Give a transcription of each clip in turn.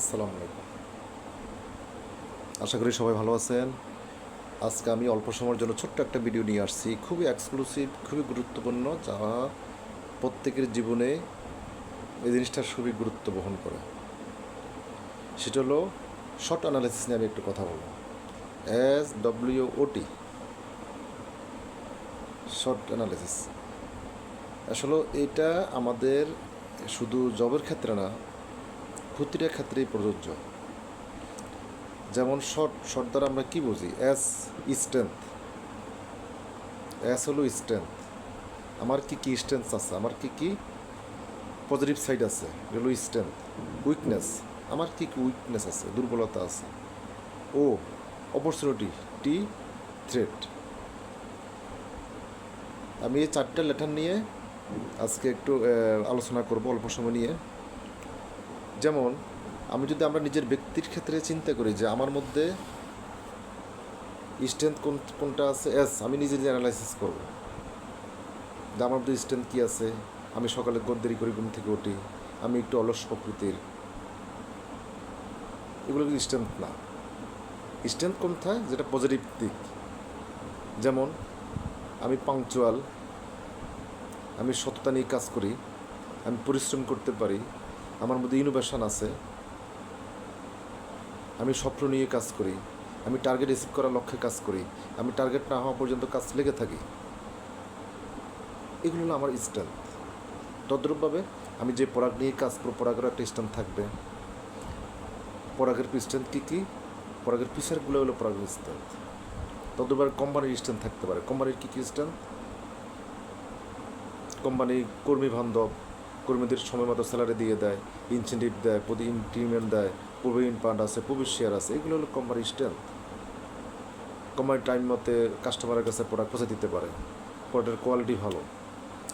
আসসালামু আলাইকুম। আশা করি সবাই ভালো আছেন। আজকে আমি অল্প সময়ের জন্য ছোট্ট একটা ভিডিও নিয়ে আসছি। খুবই এক্সক্লুসিভ খুবই গুরুত্বপূর্ণ, যা প্রত্যেকের জীবনে এই জিনিসটা খুবই গুরুত্ব বহন করে। সেটা হলো শর্ট অ্যানালাইসিস নিয়ে আমি একটু কথা বলব। S W OT short analysis আসলে এটা আমাদের শুধু জবের ক্ষেত্রে না প্রতিটা ক্ষেত্রেই প্রযোজ্য। যেমন শর্ট শর্ট দ্বারা আমরা কি বুঝি? এস স্ট্রেংথ এস হলো স্ট্রেংথ আমার কি কি স্ট্রেংথ আছে? আমার কি কি পজিটিভ সাইড আছে? এগুলো স্ট্রেংথ উইকনেস আমার কি কি উইকনেস আছে? দুর্বলতা আছে। ও অপরচুনিটি টি থ্রেট আমি এই চারটা লেটার নিয়ে আজকে একটু আলোচনা করব অল্প সময় নিয়ে। যেমন, আমি যদি আমরা নিজের ব্যক্তির ক্ষেত্রে চিন্তা করি যে আমার মধ্যে স্ট্রেংথ কোন, কোনটা আছে? এস আমি নিজে নিজে অ্যানালাইসিস করব। যে আমার মধ্যে স্ট্রেংথ কী আছে? আমি সকালে গদ দেরি করে ঘুম থেকে উঠি। আমি একটু অলস প্রকৃতির। এগুলো কিন্তু স্ট্রেংথ না। স্ট্রেংথ কোনটায় যেটা পজিটিভ দিক। যেমন, আমি পাংচুয়াল আমি সততা নিয়ে কাজ করি। আমি পরিশ্রম করতে পারি। আমার মধ্যে ইনোভেশন আছে। আমি স্বপ্ন নিয়ে কাজ করি। আমি টার্গেট রিসিভ করার লক্ষ্যে কাজ করি। আমি টার্গেট না হওয়া পর্যন্ত কাজ লেগে থাকি। এগুলো হলো আমার স্ট্রেংথ তদ্রূপভাবে আমি যে প্রোডাক্ট নিয়ে কাজ করব প্রোডাক্টের একটা স্ট্রেংথ থাকবে। প্রোডাক্টের স্ট্রেংথ কী কী? প্রোডাক্টের ফিচারগুলো হলো প্রোডাক্টের স্ট্রেংথ তদ্রূপভাবে কোম্পানির স্ট্রেংথ থাকতে পারে। কোম্পানির কী কী স্ট্রেংথ কোম্পানি কর্মী বান্ধব কর্মীদের সময় মতো স্যালারি দিয়ে দেয় ইনসেন্টিভ দেয়, প্রতি ইনক্রিমেন্ট দেয় প্রভিডেন্ট ফান্ড আছে প্রভিড শেয়ার আছে, এগুলো হলো কোম্পানির স্ট্রেংথ কোম্পানি টাইম মতে কাস্টমারের কাছে প্রোডাক্ট পৌঁছে দিতে পারে। প্রোডাক্টের কোয়ালিটি ভালো,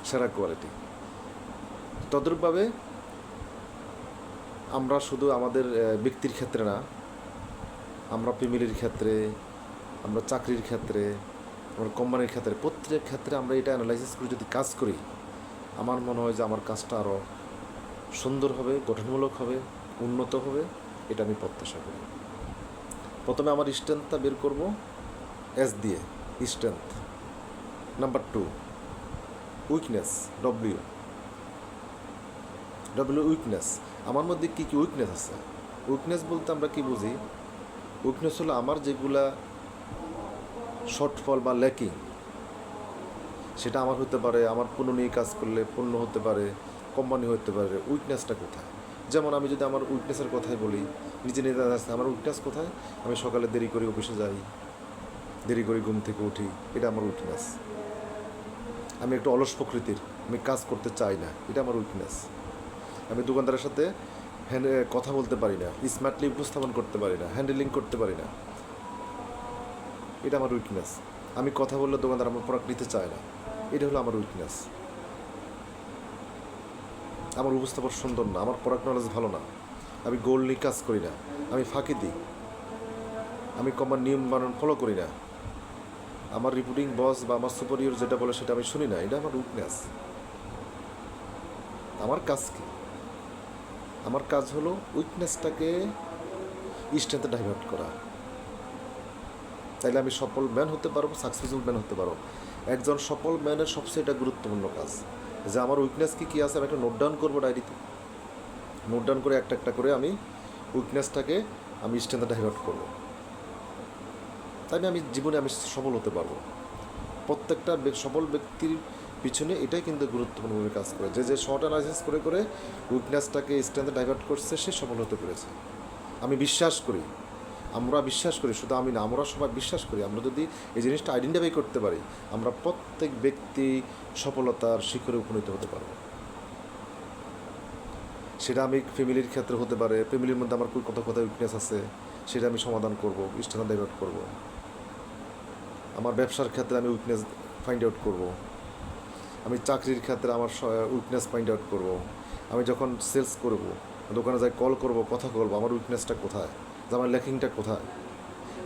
সেরা কোয়ালিটি তদ্রূপভাবে আমরা শুধু আমাদের ব্যক্তির ক্ষেত্রে না, আমরা ফ্যামিলির ক্ষেত্রে, আমরা চাকরির ক্ষেত্রে, আমরা কোম্পানির ক্ষেত্রে প্রত্যেক ক্ষেত্রে আমরা এটা অ্যানালাইসিস করে যদি কাজ করি আমার মনে হয় যে আমার কাজটা আরও সুন্দর হবে, গঠনমূলক হবে, উন্নত হবে, এটা আমি প্রত্যাশা করি। প্রথমে আমার স্ট্রেংথটা বের করব এস দিয়ে strength number two weakness W W weakness আমার মধ্যে কী কী উইকনেস আছে? উইকনেস বলতে আমরা কি বুঝি? উইকনেস হলো আমার যেগুলা শর্টফল বা ল্যাকিং সেটা আমার হতে পারে, আমার পণ্য নিয়ে কাজ করলে পণ্য হতে পারে কোম্পানি হতে পারে উইকনেসটা কোথায়? যেমন আমি যদি আমার উইকনেসের কথাই বলি, নিজে নিজে আছে আমার উইকনেস কোথায়? আমি সকালে দেরি করে অফিসে যাই, দেরি করে ঘুম থেকে উঠি, এটা আমার উইকনেস আমি একটু অলস প্রকৃতির, আমি কাজ করতে চাই না, এটা আমার উইকনেস আমি দোকানদারের সাথে হ্যান্ড কথা বলতে পারি না স্মার্টলি উপস্থাপন করতে পারি না হ্যান্ডেলিং করতে পারি না। এটা আমার উইকনেস আমি কথা বললে দোকানদার আমার প্রোডাক্ট নিতে চায় না। এটা হলো আমার উইকনেস আমার উপস্থাপন সুন্দর না, আমার প্রোডাক্ট নলেজ ভালো না। আমি গোল নিয়ে কাজ করি না, আমি ফাঁকি দিই। আমি কমার নিয়ম বানান ফলো করি না। আমার রিপোর্টিং বস বা আমার সুপারিয়র যেটা বলে সেটা আমি শুনি না, এটা আমার উইকনেস আমার কাজ কি? আমার কাজ হলো উইকনেসটাকে স্ট্রেংথে ডাইভার্ট করা। তাইলে আমি সফল ম্যান হতে পারব সাকসেসফুল ম্যান হতে পারব। একজন সফল ম্যানের সবচেয়ে এটা গুরুত্বপূর্ণ কাজ। যে আমার উইকনেস কী কী আছে, আমি একটা নোট ডাউন করব ডায়েরিতে নোট ডাউন করে একটা একটা করে আমি উইকনেসটাকে আমি স্ট্রেংথে ডাইভার্ট করব। তাই আমি জীবনে আমি সফল হতে পারব। প্রত্যেকটা সফল ব্যক্তির পিছনে এটাই কিন্তু গুরুত্বপূর্ণ ভূমিকা কাজ করে। যে যে শর্ট অ্যানালাইসিস করে করে উইকনেসটাকে স্ট্রেংথে ডাইভার্ট করছে, সে সফল হতে পেরেছে। আমি বিশ্বাস করি আমরা বিশ্বাস করি, শুধু আমি না, আমরা সবাই বিশ্বাস করি, আমরা যদি এই জিনিসটা আইডেন্টিফাই করতে পারি, আমরা প্রত্যেক ব্যক্তি সফলতার শিখরে উপনীত হতে পারব। সেটা আমি ফ্যামিলির ক্ষেত্রে হতে পারে ফ্যামিলির মধ্যে আমার কত কত উইকনেস আছে, সেটা আমি সমাধান করব স্ট্যান্ড ডাইভার্ট করব। আমার ব্যবসার ক্ষেত্রে আমি উইকনেস ফাইন্ড আউট করব। আমি চাকরির ক্ষেত্রে আমার উইকনেস ফাইন্ড আউট করব। আমি যখন সেলস করব, দোকানে যাই কল করব, কথা বলব, আমার উইকনেসটা কোথায়? যে আমার লেখিংটা কোথায়?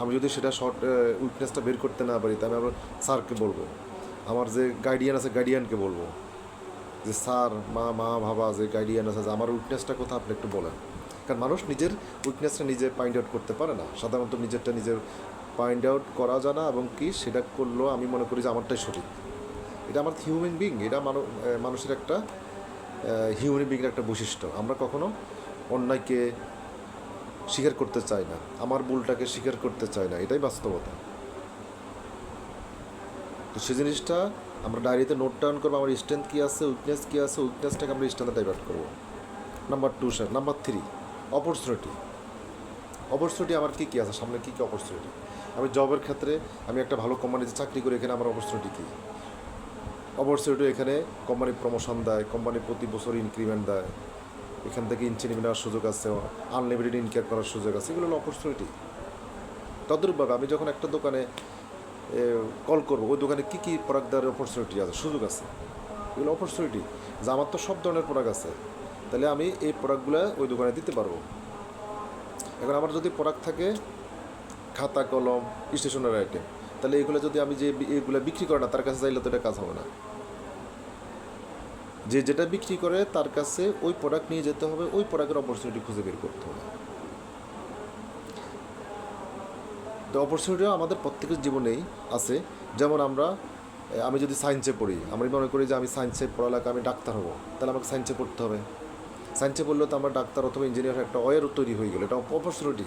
আমি যদি সেটা শর্ট উইকনেসটা বের করতে না পারি, তাহলে আমি আমার স্যারকে বলব। আমার যে গাইডিয়ান আছে গাইডিয়ানকে বলব। যে স্যার, মা মা ভাবা যে গাইডিয়ান আছে, যে আমার উইকনেসটা কোথায়, আপনি একটু বলেন। কারণ মানুষ নিজের উইকনেসটা নিজে ফাইন্ড আউট করতে পারে না। সাধারণত নিজেরটা নিজের ফাইন্ড আউট করা যায় না এবং কি সেটা করলেও আমি মনে করি যে আমারটাই সঠিক। এটা আমার হিউম্যান বিং এটা মানুষের একটা হিউম্যান বিংয়ের একটা বৈশিষ্ট্য। আমরা কখনো অন্যায়কে স্বীকার করতে চাই না। আমার ভুলটাকে স্বীকার করতে চাই না। এটাই বাস্তবতা। তো সেই জিনিসটা আমরা ডায়েরিতে নোট ডাউন করব, আমার স্ট্রেংথ কী আছে উইকনেস কী আছে উইকনেসটাকে আমরা স্ট্রেংথে ডাইভার্ট করব। Number two sir number three opportunity opportunity আমার কী কী আছে? সামনে কী কী অপরচুনিটি আমি জবের ক্ষেত্রে আমি একটা ভালো কোম্পানিতে চাকরি করি, এখানে আমার অপরচুনিটি কী? অপরচুনিটি এখানে কোম্পানি প্রমোশন দেয় কোম্পানি প্রতি বছর ইনক্রিমেন্ট দেয়। এখান থেকে ইনসেন্টিভ নেওয়ার সুযোগ আছে আনলিমিটেড ইনকেয়ার করার সুযোগ আছে, এগুলো হলো অপরচুনিটি তদ্রূপভাবে আমি যখন একটা দোকানে কল করব, ওই দোকানে কী কী প্রোডাক্ট দেওয়ার অপরচুনিটি আছে, সুযোগ আছে? এগুলো অপরচুনিটি যে আমার তো সব ধরনের প্রোডাক্ট আছে, তাহলে আমি এই প্রোডাক্টগুলো ওই দোকানে দিতে পারব। এখন আমার যদি প্রোডাক্ট থাকে, খাতা, কলম স্টেশনারি আইটেম তাহলে এগুলো যদি আমি যে এগুলো বিক্রি করে না, তার কাছে চাইলে তো এটা কাজ হবে না। যে যেটা বিক্রি করে তার কাছে ওই প্রোডাক্ট নিয়ে যেতে হবে, ওই প্রোডাক্টের অপরচুনিটি খুঁজে বের করতে হবে। তো অপরচুনিটিও আমাদের প্রত্যেকের জীবনেই আছে। যেমন আমরা আমি যদি সায়েন্সে পড়ি আমি মনে করি যে আমি সায়েন্সে পড়ালেখা, আমি ডাক্তার হব, তাহলে আমাকে সায়েন্সে পড়তে হবে। সায়েন্সে পড়লে তো আমার ডাক্তার অথবা ইঞ্জিনিয়ার একটা অয়ের তৈরি হয়ে গেলো, এটা অপরচুনিটি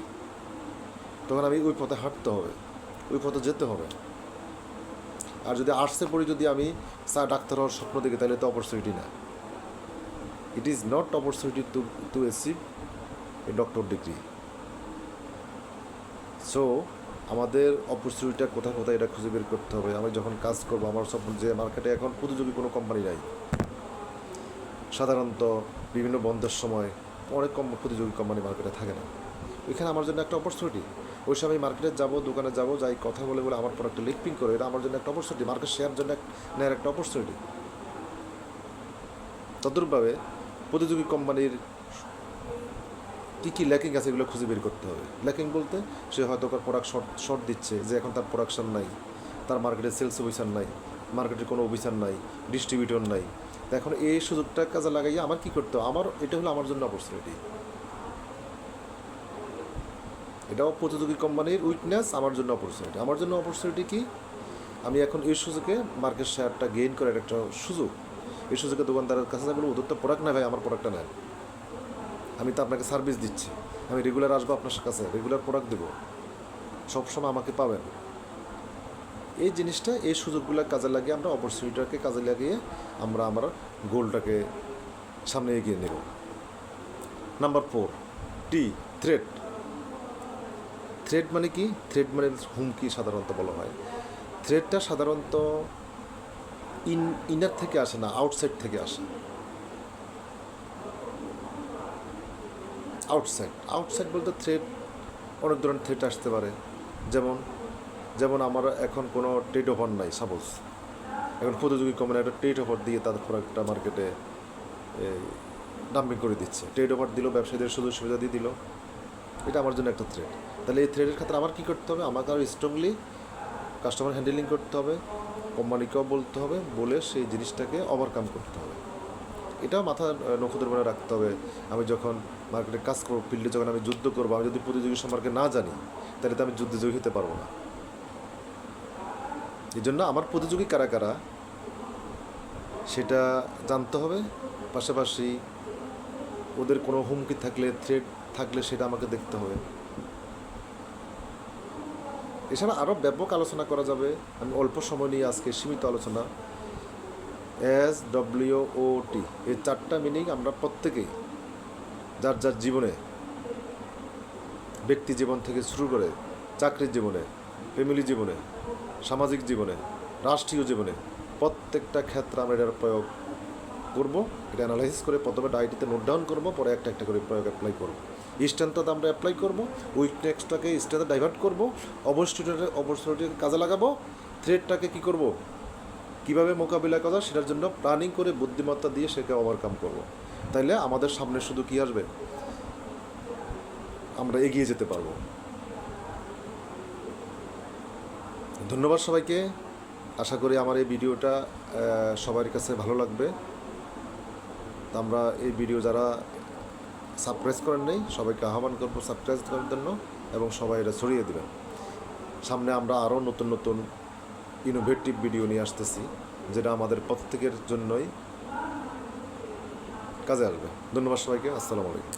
তখন আমি ওই পথে হাঁটতে হবে, ওই পথে যেতে হবে। আর যদি আর্টসে পড়ি, যদি আমি সা ডাক্তার হওয়ার স্বপ্ন দেখে তাহলে তো অপরচুনিটি না। It is not opportunity to to achieve a doctor degree so আমাদের অপরচুনিটিটা কোথায় কোথায় এটা খুঁজে বের করতে হবে। আমি যখন কাজ করব, আমার সব যে মার্কেটে এখন প্রতিযোগী কোনো কোম্পানি নাই। সাধারণত বিভিন্ন বন্ধের সময় অনেক কম প্রতিযোগী কোম্পানি মার্কেটে থাকে না। এখানে আমার জন্য একটা অপরচুনিটি ওই সময় আমি মার্কেটে যাব, দোকানে যাব, যাই কথা বলে বলে আমার প্রোডাক্টটা লিঙ্কিং করে, এটা আমার জন্য একটা অপরচুনিটি মার্কেট শেয়ার জন্য নেওয়ার একটা অপরচুনিটি তদ্রূপভাবে প্রতিযোগী কোম্পানির কী কী ল্যাকিং আছে এগুলো খুঁজে বের করতে হবে। ল্যাকিং বলতে সে হয়তো তার প্রোডাক্ট শর্ট শর্ট দিচ্ছে, যে এখন তার প্রোডাকশন নাই, তার মার্কেটে সেলস অফিসার নাই মার্কেটে কোনো অফিসার নাই ডিস্ট্রিবিউটর নাই। এখন এই সুযোগটা কাজে লাগাইয়ে আমার কী করতে হবে? আমার এটা হলো আমার জন্য অপরচুনিটি এটাও প্রতিযোগী কোম্পানির উইকনেস আমার জন্য অপরচুনিটি আমার জন্য অপরচুনিটি কি? আমি এখন এই সুযোগে মার্কেট শেয়ারটা গেইন করার একটা সুযোগ। এই সুযোগে দোকানদারের কাছে যাব ওদের তো প্রোডাক্ট না ভাই, আমার প্রোডাক্টটা নেন আমি তো আপনাকে সার্ভিস দিচ্ছি। আমি রেগুলার আসব আপনার কাছে রেগুলার প্রোডাক্ট দেবো। সবসময় আমাকে পাবেন। এই জিনিসটা, এই সুযোগগুলো কাজে লাগিয়ে আমরা অপরচুনিটিটাকে কাজে লাগিয়ে আমরা আমার গোলটাকে সামনে এগিয়ে নেব। Number four T threat thread মানে কি? থ্রেড মানে হুমকি সাধারণত বলা হয়। থ্রেডটা সাধারণত ইন ইনার থেকে আসে না আউটসাইড থেকে আসে। আউটসাইড আউটসাইড বলতে থ্রেড অনেক ধরনের থ্রেড আসতে পারে। যেমন যেমন আমার এখন কোনো ট্রেড অফার নাই সাপোজ এখন প্রতিযোগী কোম্পানি একটা ট্রেড অফার দিয়ে তাদের প্রোডাক্টটা মার্কেটে ডাম্পিং করে দিচ্ছে। ট্রেড অফার দিল, ব্যবসায়ীদের সুযোগ সুবিধা দিয়ে দিল। এটা আমার জন্য একটা থ্রেড তাহলে এই থ্রেডের ক্ষেত্রে আমার কী করতে হবে? আমাকে আরও স্ট্রংলি কাস্টমার হ্যান্ডেলিং করতে হবে, কোম্পানিকেও বলতে হবে, বলে সেই জিনিসটাকে ওভারকাম করতে হবে। এটাও মাথা নক্ষত্র মনে রাখতে হবে। আমি যখন মার্কেটে কাজ করব ফিল্ডে যখন আমি যুদ্ধ করব, আমি যদি প্রতিযোগী সম্পর্কে না জানি, তাহলে তো আমি যুদ্ধে হতে পারব না। এই জন্য আমার প্রতিযোগী কারা কারা, সেটা জানতে হবে। পাশাপাশি ওদের কোনো হুমকি থাকলে থ্রেড থাকলে সেটা আমাকে দেখতে হবে। এছাড়া আরও ব্যাপক আলোচনা করা যাবে। আমি অল্প সময় নিয়ে আজকে সীমিত আলোচনা। এস ডব্লিউ ও টি এই চারটা মিনিং আমরা প্রত্যেকেই যার যার জীবনে, ব্যক্তি জীবন থেকে শুরু করে চাকরির জীবনে ফ্যামিলি জীবনে, সামাজিক জীবনে, রাষ্ট্রীয় জীবনে, প্রত্যেকটা ক্ষেত্রে আমরা এটার প্রয়োগ করব। এটা অ্যানালাইসিস করে প্রথমে ডায়েরিতে নোট ডাউন করব, পরে একটা একটা করে প্রয়োগ অ্যাপ্লাই করব। স্ট্রেন্থটা আমরা অ্যাপ্লাই করব উইকনেসটাকে স্ট্রেন্থে ডাইভার্ট করব অপরচুনিটি অপরচুনিটিকে কাজে লাগাবো থ্রেডটাকে কী করব? কীভাবে মোকাবিলা করা সেটার জন্য প্ল্যানিং করে বুদ্ধিমত্তা দিয়ে সেকে ওভারকাম করব। তাইলে আমাদের সামনে শুধু কি আসবে? আমরা এগিয়ে যেতে পারব। ধন্যবাদ সবাইকে। আশা করি আমার এই ভিডিওটা সবার কাছে ভালো লাগবে। আমরা এই ভিডিও যারা সাবস্ক্রাইব করেন নেই, সবাইকে আহ্বান করব সাবস্ক্রাইব করার জন্য এবং সবাই এটা ছড়িয়ে দেবেন। সামনে আমরা আরও নতুন নতুন ইনোভেটিভ ভিডিও নিয়ে আসতেছি, যেটা আমাদের প্রত্যেকের জন্যই কাজে আসবে। ধন্যবাদ সবাইকে, আসসালামু আলাইকুম।